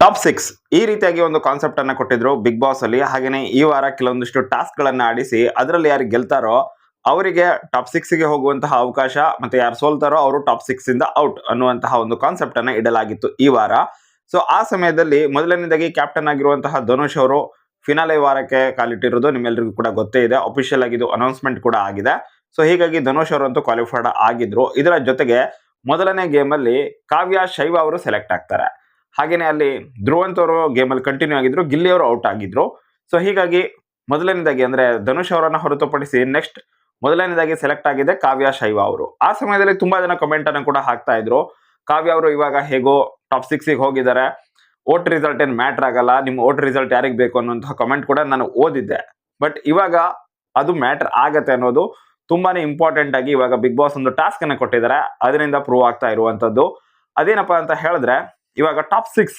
Top six ಈ ರೀತಿಯಾಗಿ ಒಂದು ಕಾನ್ಸೆಪ್ಟ್ ಅನ್ನ ಕೊಟ್ಟಿದ್ರು ಬಿಗ್ ಬಾಸ್ ಅಲ್ಲಿ. ಹಾಗೇನೆ ಈ ವಾರ ಕೆಲವೊಂದಿಷ್ಟು ಟಾಸ್ಕ್ ಗಳನ್ನ ಆಡಿಸಿ ಅದರಲ್ಲಿ ಯಾರು ಗೆಲ್ತಾರೋ ಅವರಿಗೆ ಟಾಪ್ ಸಿಕ್ಸ್ಗೆ ಹೋಗುವಂತಹ ಅವಕಾಶ ಮತ್ತೆ ಯಾರು ಸೋಲ್ತಾರೋ ಅವರು ಟಾಪ್ ಸಿಕ್ಸ್ ಇಂದ ಔಟ್ ಅನ್ನುವಂತಹ ಒಂದು ಕಾನ್ಸೆಪ್ಟ್ ಅನ್ನ ಇಡಲಾಗಿತ್ತು ಈ ವಾರ. ಸೊ ಆ ಸಮಯದಲ್ಲಿ ಮೊದಲನೇದಾಗಿ ಕ್ಯಾಪ್ಟನ್ ಆಗಿರುವಂತಹ ಧನುಷ್ ಅವರು ಫಿನಾಲೆ ವಾರಕ್ಕೆ ಕಾಲಿಟ್ಟಿರೋದು ನಿಮ್ಮೆಲ್ಲರಿಗೂ ಕೂಡ ಗೊತ್ತೇ ಇದೆ. ಅಫಿಷಿಯಲ್ ಆಗಿ ಇದು ಅನೌನ್ಸ್ಮೆಂಟ್ ಕೂಡ ಆಗಿದೆ. ಸೊ ಹೀಗಾಗಿ ಧನುಷ್ ಅವರಂತೂ ಕ್ವಾಲಿಫೈಡ್ ಆಗಿದ್ರು. ಇದರ ಜೊತೆಗೆ ಮೊದಲನೇ ಗೇಮಲ್ಲಿ ಕಾವ್ಯ, ಶೈವ ಅವರು ಸೆಲೆಕ್ಟ್ ಆಗ್ತಾರೆ. ಹಾಗೇನೆ ಅಲ್ಲಿ ಧ್ರುವಂತ್ ಅವರು ಗೇಮ್ ಅಲ್ಲಿ ಕಂಟಿನ್ಯೂ ಆಗಿದ್ರು ಗಿಲ್ಲಿ ಅವರು ಔಟ್ ಆಗಿದ್ರು. ಸೊ ಹೀಗಾಗಿ ಮೊದಲನೇದಾಗಿ ಅಂದ್ರೆ ಧನುಷ್ ಅವರನ್ನ ಹೊರತುಪಡಿಸಿ ನೆಕ್ಸ್ಟ್ ಮೊದಲನೇದಾಗಿ ಸೆಲೆಕ್ಟ್ ಆಗಿದೆ ಕಾವ್ಯ, ಶೈವ ಅವರು. ಆ ಸಮಯದಲ್ಲಿ ತುಂಬಾ ಜನ ಕಮೆಂಟ್ ಅನ್ನು ಕೂಡ ಹಾಕ್ತಾ ಇದ್ರು. ಕಾವ್ಯ ಅವರು ಇವಾಗ ಹೇಗೋ ಟಾಪ್ ಸಿಕ್ಸ್ ಹೋಗಿದ್ದಾರೆ. ಓಟ್ ರಿಸಲ್ಟ್ ಏನ್ ಮ್ಯಾಟರ್ ಆಗಲ್ಲ, ನಿಮ್ಮ ಓಟ್ ರಿಸಲ್ಟ್ ಯಾರಿಗೆ ಬೇಕು ಅನ್ನುವಂತಹ ಕಮೆಂಟ್ ಕೂಡ ನಾನು ಓದಿದ್ದೆ. ಬಟ್ ಇವಾಗ ಅದು ಮ್ಯಾಟರ್ ಆಗತ್ತೆ ಅನ್ನೋದು ತುಂಬಾನೇ ಇಂಪಾರ್ಟೆಂಟ್ ಆಗಿ ಇವಾಗ ಬಿಗ್ ಬಾಸ್ ಒಂದು ಟಾಸ್ಕ್ ಅನ್ನ ಕೊಟ್ಟಿದ್ದಾರೆ. ಅದರಿಂದ ಪ್ರೂವ್ ಆಗ್ತಾ ಇರುವಂತದ್ದು. ಅದೇನಪ್ಪ ಅಂತ ಹೇಳಿದ್ರೆ ಇವಾಗ ಟಾಪ್ ಸಿಕ್ಸ್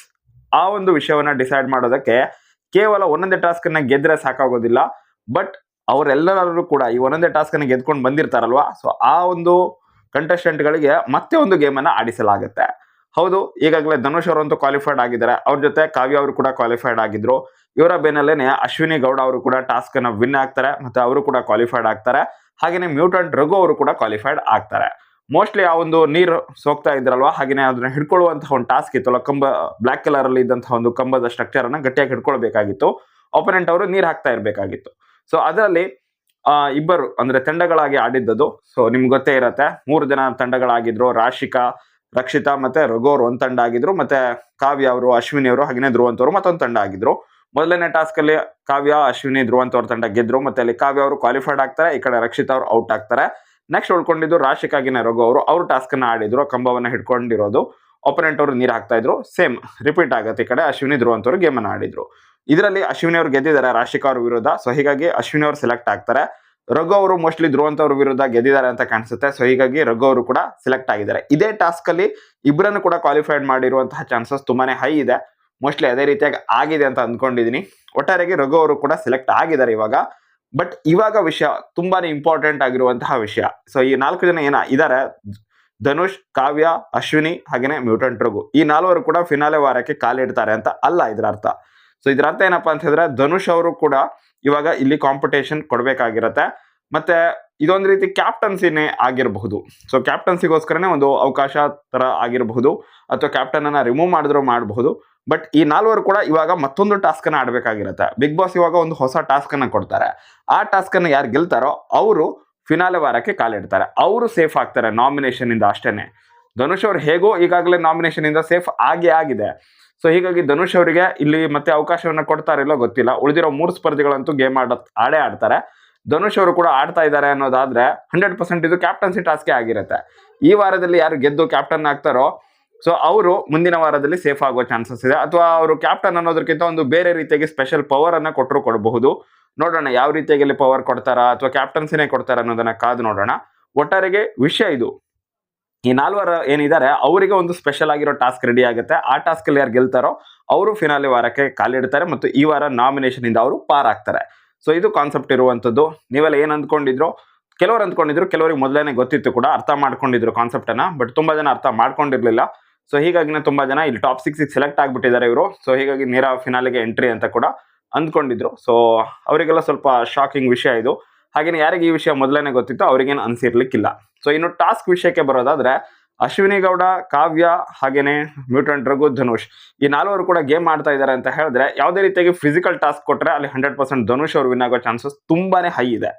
ಆ ಒಂದು ವಿಷಯವನ್ನ ಡಿಸೈಡ್ ಮಾಡೋದಕ್ಕೆ ಕೇವಲ ಒಂದೊಂದೇ ಟಾಸ್ಕ್ ಅನ್ನ ಗೆದ್ರೆ ಸಾಕಾಗೋದಿಲ್ಲ. ಬಟ್ ಅವರೆಲ್ಲರೂ ಕೂಡ ಈ ಒಂದೊಂದೇ ಟಾಸ್ಕ್ ಅನ್ನ ಗೆದ್ಕೊಂಡು ಬಂದಿರ್ತಾರಲ್ವಾ? ಸೊ ಆ ಒಂದು ಕಂಟೆಸ್ಟೆಂಟ್ ಗಳಿಗೆ ಮತ್ತೆ ಒಂದು ಗೇಮ್ ಅನ್ನ ಆಡಿಸಲಾಗುತ್ತೆ. ಹೌದು, ಈಗಾಗಲೇ ಧನುಷ್ ಅವರಂತೂ ಕ್ವಾಲಿಫೈಡ್ ಆಗಿದ್ದಾರೆ. ಅವ್ರ ಜೊತೆ ಕಾವ್ಯ ಅವರು ಕೂಡ ಕ್ವಾಲಿಫೈಡ್ ಆಗಿದ್ರು. ಇವರ ಬೆನ್ನಲ್ಲೇನೆ ಅಶ್ವಿನಿ ಗೌಡ ಅವರು ಕೂಡ ಟಾಸ್ಕ್ ಅನ್ನ ವಿನ್ ಆಗ್ತಾರೆ, ಮತ್ತೆ ಅವರು ಕೂಡ ಕ್ವಾಲಿಫೈಡ್ ಆಗ್ತಾರೆ. ಹಾಗೇನೆ ಮ್ಯೂಟೆಂಟ್ ರಘು ಅವರು ಕೂಡ ಕ್ವಾಲಿಫೈಡ್ ಆಗ್ತಾರೆ. ಮೋಸ್ಟ್ಲಿ ಆ ಒಂದು ನೀರು ಸೋಗ್ತಾ ಇದ್ರಲ್ವಾ? ಹಾಗೆಯೇ ಅದನ್ನ ಹಿಡ್ಕೊಳ್ಳುವಂತಹ ಒಂದು ಟಾಸ್ಕ್ ಇತ್ತಲ್ಲ ಕಂಬ ಬ್ಲಾಕ್ ಕಲರ್ ಅಲ್ಲಿ ಇದ್ದಂತಹ ಒಂದು ಕಂಬದ ಸ್ಟ್ರಕ್ಚರ್ ಅನ್ನ ಗಟ್ಟಿಯಾಗಿ ಹಿಡ್ಕೊಳ್ಬೇಕಾಗಿತ್ತು. ಒಪೊನೆಂಟ್ ಅವರು ನೀರು ಹಾಕ್ತಾ ಇರಬೇಕಾಗಿತ್ತು. ಸೊ ಅದರಲ್ಲಿ ಇಬ್ಬರು ಅಂದ್ರೆ ತಂಡಗಳಾಗಿ ಆಡಿದ್ದದು. ಸೊ ನಿಮ್ಗೆ ಗೊತ್ತೇ ಇರತ್ತೆ. ಮೂರು ಜನ ತಂಡಗಳಾಗಿದ್ರು. ರಾಶಿಕಾ, ರಕ್ಷಿತಾ ಮತ್ತೆ ರಘು ಅವರು ಒಂದ್ ತಂಡ ಆಗಿದ್ರು. ಮತ್ತೆ ಕಾವ್ಯ ಅವರು, ಅಶ್ವಿನಿ ಅವರು ಹಾಗೆ ಧ್ರುವಂತವರು ಮತ್ತೊಂದು ತಂಡ ಆಗಿದ್ರು. ಮೊದಲನೇ ಟಾಸ್ಕ್ ಅಲ್ಲಿ ಕಾವ್ಯ, ಅಶ್ವಿನಿ, ಧ್ರುವಂತ ಅವ್ರ ತಂಡ ಗೆದ್ರು. ಮತ್ತೆ ಅಲ್ಲಿ ಕಾವ್ಯ ಅವರು ಕ್ವಾಲಿಫೈಡ್ ಆಗ್ತಾರೆ. ಈ ಕಡೆ ರಕ್ಷಿತಾ ಅವರು ಔಟ್ ಆಗ್ತಾರೆ. ನೆಕ್ಸ್ಟ್ ಉಳ್ಕೊಂಡಿದ್ದು ರಾಶಿಕಾಗಿನ ರಘು ಅವರು, ಅವ್ರ ನ ಆಡಿದ್ರು, ಕಂಬವನ್ನ ಹಿಡ್ಕೊಂಡಿರೋದು ಒಪನೆಂಟ್ ಅವರು ನೀರು ಹಾಕ್ತಾ ಇದ್ರು ಸೇಮ್ ರಿಪೀಟ್ ಆಗುತ್ತೆ ಈ ಕಡೆ, ಅಶ್ವಿನಿ ಧ್ರುವ ಅಂತವ್ರು ಗೇಮ್ ಅನ್ನ ಆಡಿದ್ರು. ಇದರಲ್ಲಿ ಅಶ್ವಿನಿ ಅವರು ಗೆದ್ದಿದ್ದಾರೆ, ರಾಶಿಕಾ ಅವ್ರ ವಿರುದ್ಧ ಸೊ ಹೀಗಾಗಿ ಅಶ್ವಿನಿ ಅವರು ಸೆಲೆಕ್ಟ್ ಆಗ್ತಾರೆ. ರಘು ಅವರು ಮೋಸ್ಟ್ಲಿ ಧ್ರುವಂತ ಅವ್ರ ವಿರುದ್ಧ ಗೆದ್ದಿದ್ದಾರೆ ಅಂತ ಕಾಣಿಸುತ್ತೆ ಸೊ ಹೀಗಾಗಿ ರಘು ಅವರು ಕೂಡ ಸೆಲೆಕ್ಟ್ ಆಗಿದ್ದಾರೆ. ಇದೇ ಟಾಸ್ಕ್ ಅಲ್ಲಿ ಇಬ್ಬರನ್ನು ಕೂಡ ಕ್ವಾಲಿಫೈಡ್ ಮಾಡಿರುವಂತಹ ಚಾನ್ಸಸ್ ತುಂಬಾನೇ ಹೈ ಇದೆ. ಮೋಸ್ಟ್ಲಿ ಅದೇ ರೀತಿಯಾಗಿ ಆಗಿದೆ ಅಂತ ಅಂದ್ಕೊಂಡಿದೀನಿ. ಒಟ್ಟಾರೆಗೆ ರಘು ಅವರು ಕೂಡ ಸೆಲೆಕ್ಟ್ ಆಗಿದ್ದಾರೆ ಇವಾಗ. ಬಟ್ ಇವಾಗ ವಿಷಯ ತುಂಬಾನೇ ಇಂಪಾರ್ಟೆಂಟ್ ಆಗಿರುವಂತಹ ವಿಷಯ. ಸೊ ಈ ನಾಲ್ಕು ಜನ ಏನ ಇದಾರೆ? ಧನುಷ್, ಕಾವ್ಯ, ಅಶ್ವಿನಿ ಹಾಗೇನೆ ಮ್ಯೂಟೆಂಟ್ ರಘು. ಈ ನಾಲ್ವರು ಕೂಡ ಫಿನಾಲೆ ವಾರಕ್ಕೆ ಕಾಲಿಡ್ತಾರೆ ಅಂತ ಅಲ್ಲ ಇದರ ಅರ್ಥ. ಸೊ ಇದರ ಅರ್ಥ ಏನಪ್ಪಾ ಅಂತ ಹೇಳಿದ್ರೆ ಧನುಷ್ ಅವರು ಕೂಡ ಇವಾಗ ಇಲ್ಲಿ ಕಾಂಪಿಟೇಷನ್ ಕೊಡ್ಬೇಕಾಗಿರತ್ತೆ. ಮತ್ತೆ ಇದೊಂದು ರೀತಿ ಕ್ಯಾಪ್ಟನ್ಸಿನೇ ಆಗಿರಬಹುದು. ಸೊ ಕ್ಯಾಪ್ಟನ್ಸಿಗೋಸ್ಕರನೇ ಒಂದು ಅವಕಾಶ ತರ ಆಗಿರಬಹುದು. ಅಥವಾ ಕ್ಯಾಪ್ಟನ್ ಅನ್ನ ರಿಮೂವ್ ಮಾಡಿದ್ರು ಮಾಡಬಹುದು. ಬಟ್ ಈ ನಾಲ್ವರು ಕೂಡ ಇವಾಗ ಮತ್ತೊಂದು ಟಾಸ್ಕ್ ಅನ್ನ ಆಡ್ಬೇಕಾಗಿರುತ್ತೆ. ಬಿಗ್ ಬಾಸ್ ಇವಾಗ ಒಂದು ಹೊಸ ಟಾಸ್ಕ್ ಅನ್ನ ಕೊಡ್ತಾರೆ. ಆ ಟಾಸ್ಕ್ ಅನ್ನ ಯಾರು ಗೆಲ್ತಾರೋ ಅವರು ಫಿನಾಲೆ ವಾರಕ್ಕೆ ಕಾಲಿಡ್ತಾರೆ ಅವರು ಸೇಫ್ ಆಗ್ತಾರೆ ನಾಮಿನೇಷನ್ ಇಂದ ಅಷ್ಟೇನೆ. ಧನುಷ್ ಅವ್ರು ಹೇಗೋ ಈಗಾಗಲೇ ನಾಮಿನೇಷನ್ ಇಂದ ಸೇಫ್ ಆಗೇ ಆಗಿದೆ. ಸೊ ಹೀಗಾಗಿ ಧನುಷ್ ಅವರಿಗೆ ಇಲ್ಲಿ ಮತ್ತೆ ಅವಕಾಶವನ್ನ ಕೊಡ್ತಾರಿಲ್ಲೋ ಗೊತ್ತಿಲ್ಲ. ಉಳಿದಿರೋ ಮೂರು ಸ್ಪರ್ಧಿಗಳಂತೂ ಗೇಮ್ ಆಡ, ಆಡೇ ಆಡ್ತಾರೆ. ಧನುಷ್ ಅವರು ಕೂಡ ಆಡ್ತಾ ಇದ್ದಾರೆ ಅನ್ನೋದಾದ್ರೆ ಹಂಡ್ರೆಡ್ ಪರ್ಸೆಂಟ್ ಇದು ಕ್ಯಾಪ್ಟನ್ಸಿ ಟಾಸ್ಕೇ ಆಗಿರುತ್ತೆ. ಈ ವಾರದಲ್ಲಿ ಯಾರು ಗೆದ್ದು ಕ್ಯಾಪ್ಟನ್ ಆಗ್ತಾರೋ ಸೊ ಅವರು ಮುಂದಿನ ವಾರದಲ್ಲಿ ಸೇಫ್ ಆಗೋ ಚಾನ್ಸಸ್ ಇದೆ. ಅಥವಾ ಅವರು ಕ್ಯಾಪ್ಟನ್ ಅನ್ನೋದಕ್ಕಿಂತ ಒಂದು ಬೇರೆ ರೀತಿಯಾಗಿ ಸ್ಪೆಷಲ್ ಪವರ್ ಅನ್ನ ಕೊಟ್ಟರು ಕೊಡಬಹುದು. ನೋಡೋಣ ಯಾವ ರೀತಿಯಾಗಿ ಇಲ್ಲಿ ಪವರ್ ಕೊಡ್ತಾರಾ ಅಥವಾ ಕ್ಯಾಪ್ಟನ್ಸಿನೇ ಕೊಡ್ತಾರ ಅನ್ನೋದನ್ನ ಕಾದು ನೋಡೋಣ. ಒಟ್ಟಾರೆಗೆ ವಿಷಯ ಇದು. ಈ ನಾಲ್ವರು ಏನಿದ್ದಾರೆ, ಅವರಿಗೆ ಒಂದು ಸ್ಪೆಷಲ್ ಆಗಿರೋ ಟಾಸ್ಕ್ ರೆಡಿ ಆಗುತ್ತೆ. ಆ ಟಾಸ್ಕ್ ಅಲ್ಲಿ ಯಾರು ಗೆಲ್ತಾರೋ ಅವರು ಫಿನಾಲಿ ವಾರಕ್ಕೆ ಕಾಲಿಡ್ತಾರೆ ಮತ್ತು ಈ ವಾರ ನಾಮಿನೇಷನ್ ಇಂದ ಅವರು ಪಾರ್ ಆಗ್ತಾರೆ. ಸೊ ಇದು ಕಾನ್ಸೆಪ್ಟ್ ಇರುವಂತದ್ದು. ನೀವೆಲ್ಲ ಏನ್ ಅಂದ್ಕೊಂಡಿದ್ರು, ಕೆಲವರು ಅಂದ್ಕೊಂಡಿದ್ರು, ಕೆಲವರಿಗೆ ಮೊದಲೇನೆ ಗೊತ್ತಿತ್ತು ಕೂಡ ಅರ್ಥ ಮಾಡ್ಕೊಂಡಿದ್ರು ಕಾನ್ಸೆಪ್ಟ್ ಅನ್ನ ಬಟ್ ತುಂಬಾ ಜನ ಅರ್ಥ ಮಾಡ್ಕೊಂಡಿರ್ಲಿಲ್ಲ. ಸೊ ಹೀಗಾಗಿ ತುಂಬಾ ಜನ ಇಲ್ಲಿ ಟಾಪ್ ಸಿಕ್ಸ್ ಸೆಲೆಕ್ಟ್ ಆಗಿಬಿಟ್ಟಿದ್ದಾರೆ ಇವರು. ಸೊ ಹೀಗಾಗಿ ನೇರ ಫಿನಾಲೆಗೆ ಎಂಟ್ರಿ ಅಂತ ಕೂಡ ಅಂದ್ಕೊಂಡಿದ್ರು. ಸೊ ಅವರಿಗೆಲ್ಲ ಸ್ವಲ್ಪ ಶಾಕಿಂಗ್ ವಿಷಯ ಇದು. ಹಾಗೇನೆ ಯಾರಿಗೆ ಈ ವಿಷಯ ಮೊದಲನೇ ಗೊತ್ತಿತ್ತು ಅವ್ರಿಗೇನು ಅನ್ಸಿರ್ಲಿಕ್ಕಿಲ್ಲ. ಸೊ ಇನ್ನು ಟಾಸ್ಕ್ ವಿಷಯಕ್ಕೆ ಬರೋದಾದ್ರೆ ಅಶ್ವಿನಿ ಗೌಡ, ಕಾವ್ಯ, ಹಾಗೇನೆ ಮ್ಯೂಟೆಂಟ್ ರಘು, ಧನುಷ್ ಈ ನಾಲ್ವರು ಕೂಡ ಗೇಮ್ ಮಾಡ್ತಾ ಇದ್ದಾರೆ ಅಂತ ಹೇಳಿದ್ರೆ ಯಾವುದೇ ರೀತಿಯಾಗಿ ಫಿಸಿಕಲ್ ಟಾಸ್ಕ್ ಕೊಟ್ಟರೆ ಅಲ್ಲಿ ಹಂಡ್ರೆಡ್ ಪರ್ಸೆಂಟ್ ಧನುಷ್ ಅವ್ರು ವಿನ್ ಆಗೋ ಚಾನ್ಸಸ್ ತುಂಬಾನೇ ಹೈ ಇದೆ.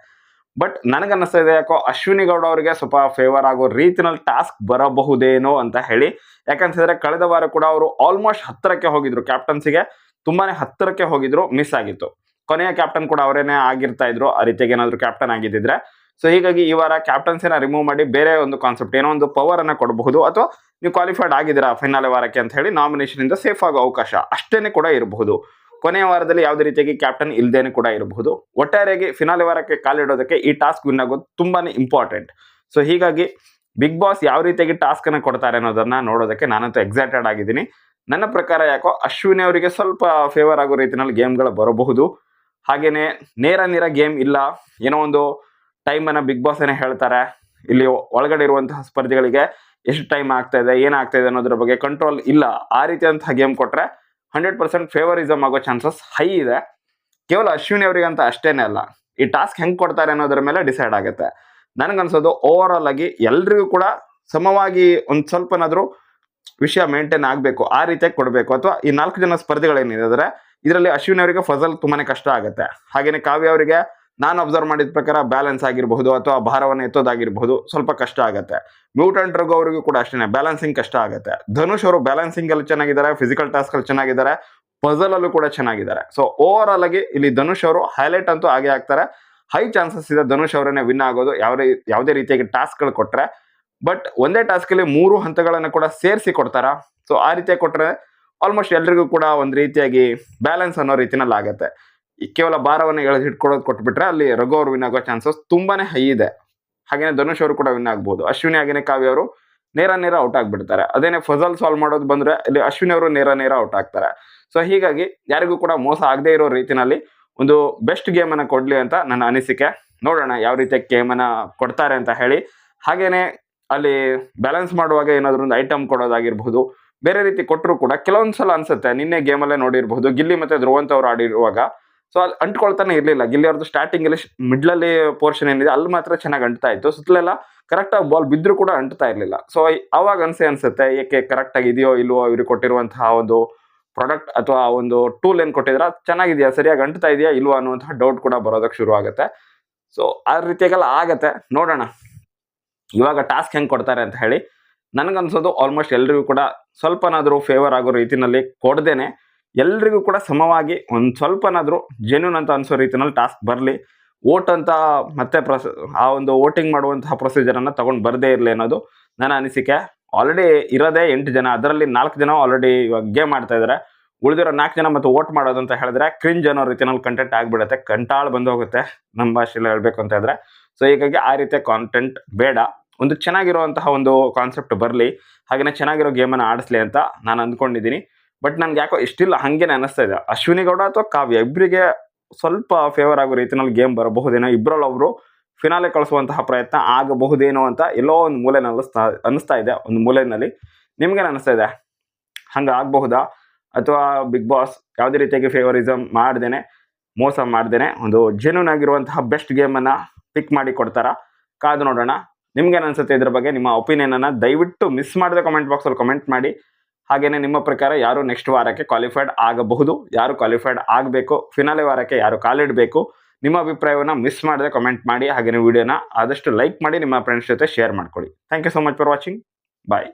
ಬಟ್ ನನಗನ್ನಿಸ್ತಾ ಇದೆ ಯಾಕೋ ಅಶ್ವಿನಿ ಗೌಡ ಅವರಿಗೆ ಸ್ವಲ್ಪ ಫೇವರ್ ಆಗೋ ರೀತಿನಲ್ಲಿ ಟಾಸ್ಕ್ ಬರಬಹುದೇನೋ ಅಂತ ಹೇಳಿ. ಯಾಕಂತಂದ್ರೆ ಕಳೆದ ವಾರ ಕೂಡ ಅವರು ಆಲ್ಮೋಸ್ಟ್ ಹತ್ತಿರಕ್ಕೆ ಹೋಗಿದ್ರು ಕ್ಯಾಪ್ಟನ್ಸಿಗೆ ತುಂಬಾನೇ ಹತ್ತಿರಕ್ಕೆ ಹೋಗಿದ್ರು ಮಿಸ್ ಆಗಿತ್ತು. ಕೊನೆಯ ಕ್ಯಾಪ್ಟನ್ ಕೂಡ ಅವರೇನೇ ಆಗಿರ್ತಾ ಇದ್ರು, ಆ ರೀತಿಯಾಗಿ ಏನಾದ್ರು ಕ್ಯಾಪ್ಟನ್ ಆಗಿದ್ದಿದ್ರೆ. ಸೊ ಹೀಗಾಗಿ ಈ ವಾರ ಕ್ಯಾಪ್ಟನ್ಸಿನ ರಿಮೂವ್ ಮಾಡಿ ಬೇರೆ ಒಂದು ಕಾನ್ಸೆಪ್ಟ್ ಏನೋ ಒಂದು ಪವರ್ ಅನ್ನ ಕೊಡಬಹುದು ಅಥವಾ ನೀವು ಕ್ವಾಲಿಫೈಡ್ ಆಗಿದ್ದೀರಾ ಫೈನಲ್ ವಾರಕ್ಕೆ ಅಂತ ಹೇಳಿ ನಾಮಿನೇಷನ್ ಇಂದ ಸೇಫ್ ಆಗೋ ಅವಕಾಶ ಅಷ್ಟೇನೆ ಕೂಡ ಇರಬಹುದು. ಕೊನೆಯ ವಾರದಲ್ಲಿ ಯಾವುದೇ ರೀತಿಯಾಗಿ ಕ್ಯಾಪ್ಟನ್ ಇಲ್ಲದೇನೆ ಕೂಡ ಇರಬಹುದು. ಒಟ್ಟಾರೆಯಾಗಿ ಫಿನಾಲೆ ವಾರಕ್ಕೆ ಕಾಲಿಡೋದಕ್ಕೆ ಈ ಟಾಸ್ಕ್ ವಿನ್ ಆಗೋದು ತುಂಬಾನೇ ಇಂಪಾರ್ಟೆಂಟ್ ಸೊ ಹೀಗಾಗಿ ಬಿಗ್ ಬಾಸ್ ಯಾವ ರೀತಿಯಾಗಿ ಟಾಸ್ಕ್ ಅನ್ನ ಕೊಡ್ತಾರೆ ಅನ್ನೋದನ್ನ ನೋಡೋದಕ್ಕೆ ನಾನಂತೂ ಎಕ್ಸೈಟೆಡ್ ಆಗಿದ್ದೀನಿ. ನನ್ನ ಪ್ರಕಾರ ಯಾಕೋ ಅಶ್ವಿನಿ ಅವರಿಗೆ ಸ್ವಲ್ಪ ಫೇವರ್ ಆಗೋ ರೀತಿಯಲ್ಲಿ ಗೇಮ್ಗಳು ಬರಬಹುದು. ಹಾಗೇನೆ ನೇರ ನೇರ ಗೇಮ್ ಇಲ್ಲ. ಏನೋ ಒಂದು ಟೈಮ್ ಅನ್ನ ಬಿಗ್ ಬಾಸ್ ಹೇಳ್ತಾರೆ, ಇಲ್ಲಿ ಒಳಗಡೆ ಇರುವಂತಹ ಸ್ಪರ್ಧಿಗಳಿಗೆ ಎಷ್ಟು ಟೈಮ್ ಆಗ್ತಾ ಇದೆ, ಏನಾಗ್ತಾ ಇದೆ ಅನ್ನೋದ್ರ ಬಗ್ಗೆ ಕಂಟ್ರೋಲ್ ಇಲ್ಲ. ಆ ರೀತಿಯಂತಹ ಗೇಮ್ ಕೊಟ್ರೆ ಹಂಡ್ರೆಡ್ ಪರ್ಸೆಂಟ್ ಫೇವರಿಸಮ್ ಆಗೋ ಚಾನ್ಸಸ್ ಹೈ ಇದೆ. ಕೇವಲ ಅಶ್ವಿನಿ ಅವರಿಗಂತ ಅಷ್ಟೇನೆ ಅಲ್ಲ. ಈ ಟಾಸ್ಕ್ ಹೆಂಗ್ ಕೊಡ್ತಾರೆ ಅನ್ನೋದ್ರ ಮೇಲೆ ಡಿಸೈಡ್ ಆಗುತ್ತೆ. ನನಗನ್ಸೋದು ಓವರ್ ಆಲ್ ಆಗಿ ಎಲ್ರಿಗೂ ಕೂಡ ಸಮವಾಗಿ ಒಂದು ಸ್ವಲ್ಪನಾದ್ರೂ ವಿಷಯ ಮೇಂಟೈನ್ ಆಗಬೇಕು, ಆ ರೀತಿಯಾಗಿ ಕೊಡಬೇಕು. ಅಥವಾ ಈ ನಾಲ್ಕು ಜನ ಸ್ಪರ್ಧಿಗಳೇನಿದ್ದಾರೆ ಇದರಲ್ಲಿ ಅಶ್ವಿನಿ ಅವರಿಗೆ ಫಸಲ್ ತುಂಬಾನೇ ಕಷ್ಟ ಆಗುತ್ತೆ. ಹಾಗೇನೆ ಕಾವ್ಯ ಅವರಿಗೆ ನಾನು ಅಬ್ಸರ್ವ್ ಮಾಡಿದ ಪ್ರಕಾರ ಬ್ಯಾಲೆನ್ಸ್ ಆಗಿರಬಹುದು ಅಥವಾ ಭಾರವನ್ನು ಎತ್ತೋದಾಗಿರಬಹುದು ಸ್ವಲ್ಪ ಕಷ್ಟ ಆಗುತ್ತೆ. ಮ್ಯೂಟೆಂಟ್ ರಘು ಅವರಿಗೂ ಕೂಡ ಅಷ್ಟೇ ಬ್ಯಾಲೆನ್ಸಿಂಗ್ ಕಷ್ಟ ಆಗುತ್ತೆ. ಧನುಷ್ ಅವರು ಬ್ಯಾಲೆನ್ಸಿಂಗ್ ಅಲ್ಲಿ ಚೆನ್ನಾಗಿದ್ದಾರೆ ಫಿಸಿಕಲ್ ಟಾಸ್ಕ್ ಅಲ್ಲಿ ಚೆನ್ನಾಗಿದ್ದಾರೆ ಪಜಲ್ ಅಲ್ಲೂ ಕೂಡ ಚೆನ್ನಾಗಿದ್ದಾರೆ. ಸೊ ಓವರ್ ಆಲ್ ಆಗಿ ಇಲ್ಲಿ ಧನುಷ್ ಅವರು ಹೈಲೈಟ್ ಅಂತೂ ಆಗೇ ಆಗ್ತಾರೆ ಹೈ ಚಾನ್ಸಸ್ ಇದೆ ಧನುಷ್ ಅವರನ್ನೇ ವಿನ್ ಆಗೋದು ಯಾವ ಯಾವುದೇ ರೀತಿಯಾಗಿ ಟಾಸ್ಕ್ಗಳು ಕೊಟ್ಟರೆ ಬಟ್ ಒಂದೇ ಟಾಸ್ಕ್ ಅಲ್ಲಿ ಮೂರು ಹಂತಗಳನ್ನು ಕೂಡ ಸೇರಿಸಿ ಕೊಡ್ತಾರಾ? ಸೊ ಆ ರೀತಿಯಾಗಿ ಕೊಟ್ಟರೆ ಆಲ್ಮೋಸ್ಟ್ ಎಲ್ರಿಗೂ ಕೂಡ ಒಂದು ರೀತಿಯಾಗಿ ಬ್ಯಾಲೆನ್ಸ್ ಅನ್ನೋ ರೀತಿನಲ್ಲಿ ಆಗುತ್ತೆ ಈ ಕೇವಲ ಭಾರವನ್ನು ಎಳೆದು ಹಿಡ್ಕೊಡೋದು ಕೊಟ್ಬಿಟ್ರೆ ಅಲ್ಲಿ ರಘು ಅವರು ವಿನ್ ಆಗೋ ಚಾನ್ಸಸ್ ತುಂಬಾನೇ ಹೈ ಇದೆ. ಹಾಗೇನೆ ಧನುಷ್ ಅವರು ಕೂಡ ವಿನ್ ಆಗ್ಬೋದು. ಅಶ್ವಿನಿ ಹಾಗೇನೆ ಕಾವ್ಯ ಅವರು ನೇರ ನೇರ ಔಟ್ ಆಗಿಬಿಡ್ತಾರೆ. ಅದೇನೆ ಫಜಲ್ ಸಾಲ್ವ್ ಮಾಡೋದು ಬಂದ್ರೆ ಇಲ್ಲಿ ಅಶ್ವಿನಿ ಅವರು ನೇರ ನೇರ ಔಟ್ ಆಗ್ತಾರೆ. ಸೊ ಹೀಗಾಗಿ ಯಾರಿಗೂ ಕೂಡ ಮೋಸ ಆಗದೆ ಇರೋ ರೀತಿನಲ್ಲಿ ಒಂದು ಬೆಸ್ಟ್ ಗೇಮನ್ನು ಕೊಡಲಿ ಅಂತ ನನ್ನ ಅನಿಸಿಕೆ. ನೋಡೋಣ ಯಾವ ರೀತಿಯ ಗೇಮನ್ನು ಕೊಡ್ತಾರೆ ಅಂತ ಹೇಳಿ. ಹಾಗೇನೆ ಅಲ್ಲಿ ಬ್ಯಾಲೆನ್ಸ್ ಮಾಡುವಾಗ ಏನಾದ್ರು ಒಂದು ಐಟಮ್ ಕೊಡೋದಾಗಿರ್ಬಹುದು ಬೇರೆ ರೀತಿ ಕೊಟ್ಟರು ಕೂಡ ಕೆಲವೊಂದು ಸಲ ಅನ್ಸುತ್ತೆ, ನಿನ್ನೆ ಗೇಮಲ್ಲೇ ನೋಡಿರ್ಬಹುದು ಗಿಲ್ಲಿ ಮತ್ತೆ ಧ್ರುವಂತ ಅವರು ಆಡಿರುವಾಗ ಸೊ ಅಲ್ಲಿ ಅಂಟ್ಕೊಳ್ತಾನೆ ಇರಲಿಲ್ಲ. ಗಿಲ್ಲಿ ಸ್ಟಾರ್ಟಿಂಗ್ ಅಲ್ಲಿ ಮಿಡ್ಲಲ್ಲಿ ಪೋರ್ಷನ್ ಏನಿದೆ, ಅಲ್ಲಿ ಮಾತ್ರ ಚೆನ್ನಾಗಿ ಅಂಟ್ತಾ ಇತ್ತು. ಸುತ್ತಲೆಲ್ಲ ಕರೆಕ್ಟಾಗಿ ಬಾಲ್ ಬಿದ್ದರೂ ಕೂಡ ಅಂಟ್ತಾ ಇರಲಿಲ್ಲ. ಸೊ ಅವಾಗ ಅನ್ಸೆ ಅನ್ಸುತ್ತೆ, ಏಕೆ ಕರೆಕ್ಟಾಗಿ ಇದೆಯೋ ಇಲ್ವೋ ಇವ್ರಿಗೆ ಕೊಟ್ಟಿರುವಂತಹ ಒಂದು ಪ್ರಾಡಕ್ಟ್ ಅಥವಾ ಒಂದು ಟೂಲ್ ಏನು ಕೊಟ್ಟಿದ್ರೆ, ಚೆನ್ನಾಗಿದೆಯಾ, ಸರಿಯಾಗಿ ಅಂಟ್ತಾ ಇದೆಯಾ ಇಲ್ವಾ ಅನ್ನುವಂತಹ ಡೌಟ್ ಕೂಡ ಬರೋದಕ್ಕೆ ಶುರು ಆಗುತ್ತೆ. ಸೊ ಆ ರೀತಿಯಾಗೆಲ್ಲ ಆಗತ್ತೆ. ನೋಡೋಣ. ಇವಾಗ ಟಾಸ್ಕ್ ಹೆಂಗೆ ಕೊಡ್ತಾರೆ ಅಂತ ಹೇಳಿ. ನನಗನ್ಸೋದು ಆಲ್ಮೋಸ್ಟ್ ಎಲ್ರಿಗೂ ಕೂಡ ಸ್ವಲ್ಪನಾದರೂ ಫೇವರ್ ಆಗೋ ರೀತಿನಲ್ಲಿ ಕೊಡ್ದೇನೆ. ಎಲ್ರಿಗೂ ಕೂಡ ಸಮವಾಗಿ ಒಂದು ಸ್ವಲ್ಪನಾದರೂ ಜೆನ್ಯೂನ್ ಅಂತ ಅನಿಸೋ ರೀತಿಯಲ್ಲಿ ಟಾಸ್ಕ್ ಬರಲಿ. ವೋಟ್ ಅಂತ ಮತ್ತೆ ಪ್ರೊಸ, ಆ ಒಂದು ವೋಟಿಂಗ್ ಮಾಡುವಂತಹ ಪ್ರೊಸೀಜರನ್ನು ತೊಗೊಂಡು ಬರದೇ ಇರಲಿ ಅನ್ನೋದು ನನ್ನ ಅನಿಸಿಕೆ. ಆಲ್ರೆಡಿ ಇರೋದೇ ಎಂಟು ಜನ, ಅದರಲ್ಲಿ ನಾಲ್ಕು ಜನ ಆಲ್ರೆಡಿ ಇವಾಗ ಗೇಮ್ ಮಾಡ್ತಾ ಇದ್ದಾರೆ ಉಳಿದಿರೋ ನಾಲ್ಕು ಜನ ಮತ್ತು ವೋಟ್ ಮಾಡೋದು ಅಂತ ಹೇಳಿದ್ರೆ ಕ್ರಿಂಜ್ ಅನ್ನೋ ರೀತಿಯಲ್ಲಿ ಕಂಟೆಂಟ್ ಆಗಿಬಿಡುತ್ತೆ, ಕಂಟಾಳು ಬಂದು ಹೋಗುತ್ತೆ ನಮ್ಮ ಭಾಷೆಯಲ್ಲಿ ಹೇಳಬೇಕು ಅಂತ ಇದ್ರೆ ಸೊ ಹೀಗಾಗಿ ಆ ರೀತಿಯ ಕಾಂಟೆಂಟ್ ಬೇಡ. ಒಂದು ಚೆನ್ನಾಗಿರುವಂತಹ ಒಂದು ಕಾನ್ಸೆಪ್ಟ್ ಬರಲಿ. ಹಾಗೆಯೇ ಚೆನ್ನಾಗಿರೋ ಗೇಮನ್ನು ಆಡಿಸ್ಲಿ ಅಂತ ನಾನು ಅಂದ್ಕೊಂಡಿದ್ದೀನಿ. ಬಟ್ ನನ್ಗೆ ಯಾಕೋ ಇಷ್ಟಿಲ್ಲ, ಹಂಗೇನೆ ಅನಿಸ್ತಾ ಇದೆ. ಅಶ್ವಿನಿ ಗೌಡ ಅಥವಾ ಕಾವ್ಯ ಇಬ್ಬರಿಗೆ ಸ್ವಲ್ಪ ಫೇವರ್ ಆಗೋ ರೀತಿನಲ್ಲಿ ಗೇಮ್ ಬರಬಹುದೇನೋ ಇಬ್ಬರಲ್ಲಿ ಅವರು ಫಿನಾಲೆ ಕಳಿಸುವಂತಹ ಪ್ರಯತ್ನ ಆಗಬಹುದೇನೋ ಅಂತ ಎಲ್ಲೋ ಒಂದು ಮೂಲೆನಲ್ಲಿ ಅನಿಸ್ತಾ ಅನಿಸ್ತಾ ಇದೆ, ಒಂದು ಮೂಲೆಯಲ್ಲಿ. ನಿಮ್ಗೇನು ಅನಿಸ್ತಾ ಇದೆ? ಹಂಗೆ ಆಗಬಹುದಾ? ಅಥವಾ ಬಿಗ್ ಬಾಸ್ ಯಾವುದೇ ರೀತಿಯಾಗಿ ಫೇವರಿಸಮ್ ಮಾಡ್ದೇನೆ, ಮೋಸ ಮಾಡ್ದೇನೆ, ಒಂದು ಜೆನ್ಯೂನ್ ಆಗಿರುವಂತಹ ಬೆಸ್ಟ್ ಗೇಮನ್ನು ಪಿಕ್ ಮಾಡಿ ಕೊಡ್ತಾರಾ? ಕಾದು ನೋಡೋಣ. ನಿಮ್ಗೇನು ಅನಿಸುತ್ತೆ ಇದ್ರ ಬಗ್ಗೆ? ನಿಮ್ಮ ಒಪಿನಿಯನನ್ನು ದಯವಿಟ್ಟು ಮಿಸ್ ಮಾಡದೆ ಕಮೆಂಟ್ ಬಾಕ್ಸಲ್ಲಿ ಕಮೆಂಟ್ ಮಾಡಿ. ಹಾಗೇನೆ ನಿಮ್ಮ ಪ್ರಕಾರ ಯಾರು ನೆಕ್ಸ್ಟ್ ವಾರಕ್ಕೆ ಕ್ವಾಲಿಫೈಡ್ ಆಗಬಹುದು, ಯಾರು ಕ್ವಾಲಿಫೈಡ್ ಆಗಬೇಕು ಫಿನಾಲೆ ವಾರಕ್ಕೆ ಯಾರು ಕಾಲಿಡಬೇಕು, ನಿಮ್ಮ ಅಭಿಪ್ರಾಯವನ್ನು ಮಿಸ್ ಮಾಡದೆ ಕಮೆಂಟ್ ಮಾಡಿ ಹಾಗೆಯೇ ವಿಡಿಯೋನ ಆದಷ್ಟು ಲೈಕ್ ಮಾಡಿ, ನಿಮ್ಮ ಫ್ರೆಂಡ್ಸ್ ಜೊತೆ ಶೇರ್ ಮಾಡ್ಕೊಳ್ಳಿ. Thank you so much for watching bye